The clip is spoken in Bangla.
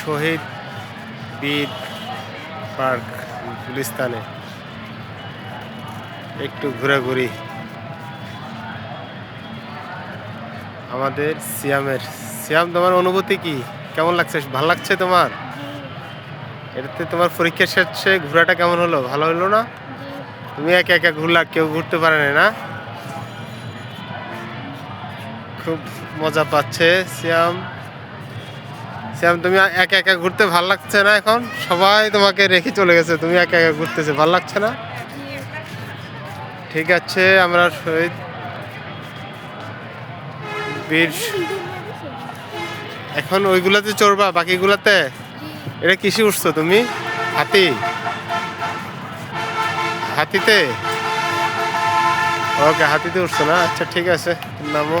শহীদ বীর পার্ক গুলিস্তানে একটু ঘোরাঘুরি। আমাদের সিয়ামের, সিয়াম, তোমার অনুভূতি কি? কেমন লাগছে? ভালো লাগছে তোমার? এটাতে তোমার পরীক্ষা শেষে ঘোরাটা কেমন হলো? ভালো হলো না? তুমি একা একা ঘুরলা, কেউ ঘুরতে পারে না? খুব মজা পাচ্ছে সিয়াম। তুমি একা একা ঘুরতে ভালো লাগছে না এখন? সবাই তোমাকে রেখে চলে গেছে, তুমি একা একা ঘুরতেছে, ভালো লাগছে না? ঠিক আছে, আমরা শহীদ বীর এখন ওইগুলাতে চড়বা, বাকিগুলাতে? এটা কিসে উঠছো তুমি? হাতি? হাতিতে? ওকে, হাতিতে উঠছো না? আচ্ছা ঠিক আছে, নামো।